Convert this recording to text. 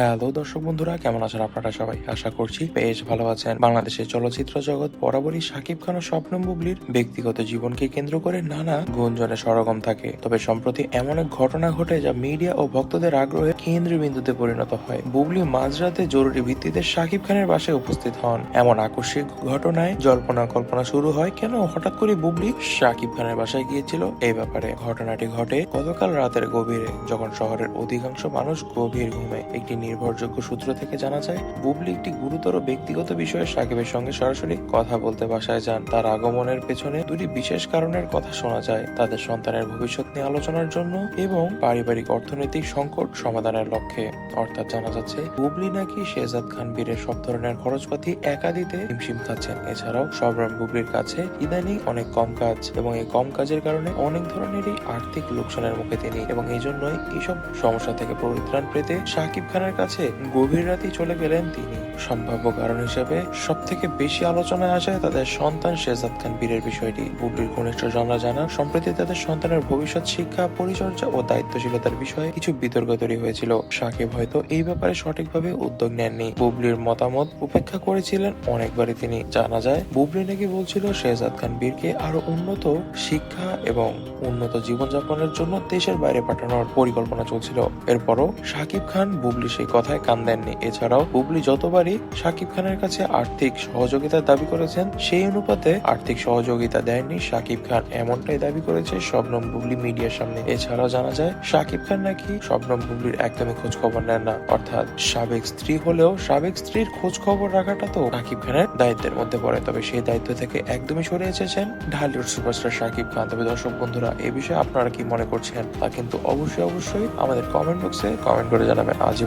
Hello দর্শক বন্ধুরা, কেমন আছেন আপনারা সবাই? আশা করছি বেশ ভালো আছেন। বাংলাদেশের চলচ্চিত্র জগৎ বরাবরই শাকিব খান ও স্বপ্নম বুবলির ব্যক্তিগত জীবনকে কেন্দ্র করে নানা গুঞ্জনে সরগম থাকে। তবে সম্প্রতি এমন এক ঘটনা ঘটে যা মিডিয়া ও ভক্তদের আগ্রহে কেন্দ্রবিন্দুতে পরিণত হয়। বুবলি মাঝরাতে জরুরি ভিত্তিতে শাকিব খানের বাসায় উপস্থিত হন। এমন আকস্মিক ঘটনায় জল্পনা কল্পনা শুরু হয় কেন হঠাৎ করে বুবলি শাকিব খানের বাসায় গিয়েছিল এই ব্যাপারে। ঘটনাটি ঘটে গতকাল রাতের গভীরে, যখন শহরের অধিকাংশ মানুষ গভীর ঘুমে একটি নির্ভরযোগ্য সূত্র থেকে জানা যায়, বুবলি একটি গুরুতর ব্যক্তিগত বিষয়ে সাকিবের সঙ্গে সরাসরি কথা বলতে বাসায় যান। তার আগমনের পেছনে দুটি বিশেষ কারণের কথা শোনা যায়, তাদের সন্তানের ভবিষ্যৎ নিয়ে আলোচনার জন্য এবং পারিবারিক অর্থনৈতিক সংকট সমাধানের লক্ষ্যে। অর্থাৎ জানা যাচ্ছে, বুবলি নাকি শেহজাদ খান বীরের সব ধরনের খরচপাতি একা দিতে হিমশিম খাচ্ছেন। এছাড়াও সবরাম বুবলির কাছে ইদানিং অনেক কম কাজ এবং এই কম কাজের কারণে অনেক ধরনেরই আর্থিক লোকসানের মুখে তিনি। এবং এই জন্যই এইসব সমস্যা থেকে পরিত্রাণ পেতে শাকিব খানের কাছে গভীর রাতেই চলে গেলেন তিনি। সম্ভাব্য কারণ হিসেবে সব থেকে বেশি আলোচনায় আসে তাদের সন্তান শেহজাদ খান বীরের বিষয়টি। বুবলির ঘনিষ্ঠজনরা জানান, সম্প্রতি তাদের সন্তানের ভবিষ্যৎ শিক্ষা, পরিচর্যা ও দায়িত্বশীলতার বিষয়ে কিছু বিতর্ক তৈরি হয়েছিল। সাকিব হয়তো এই ব্যাপারে সঠিকভাবে উদ্যোগ নেননি। বুবলির মতামত উপেক্ষা করেছিলেন অনেকবারই তিনি। জানা যায়, বুবলি নাকি বলছিল শেহজাদ খান বীরকে আরও উন্নত শিক্ষা এবং উন্নত জীবনযাপনের জন্য দেশের বাইরে পাঠানোর পরিকল্পনা চলছিল। এরপরও সাকিব খান বুবলি সেই কথায় কান দেননি। এছাড়াও বুবলি যতবারই সাকিব খানের কাছে আর্থিক সহযোগিতার দাবি করেছেন, সেই অনুপাতে আর্থিক সহযোগিতা দেননি সাকিব খান। এমনটাই দাবি করেছে শবনম বুবলি মিডিয়ার সামনে। এছাড়াও জানা যায় সাকিব খান নাকি শবনম বুবলির একদমই খোঁজ খবর নেন না। অর্থাৎ সাবেক স্ত্রী হলেও সাবেক স্ত্রীর খোঁজ খবর রাখাটা তো সাকিব খানের দায়িত্বের মধ্যে পড়ে। তবে সেই দায়িত্ব থেকে একদমই সরে এসেছেন ঢালিউড সুপারস্টার সাকিব খান। তবে দর্শক বন্ধুরা, এ বিষয়ে আপনারা কি মনে করছেন তা কিন্তু অবশ্যই অবশ্যই আমাদের কমেন্ট বক্সে কমেন্ট করে জানাবেন। আজ এ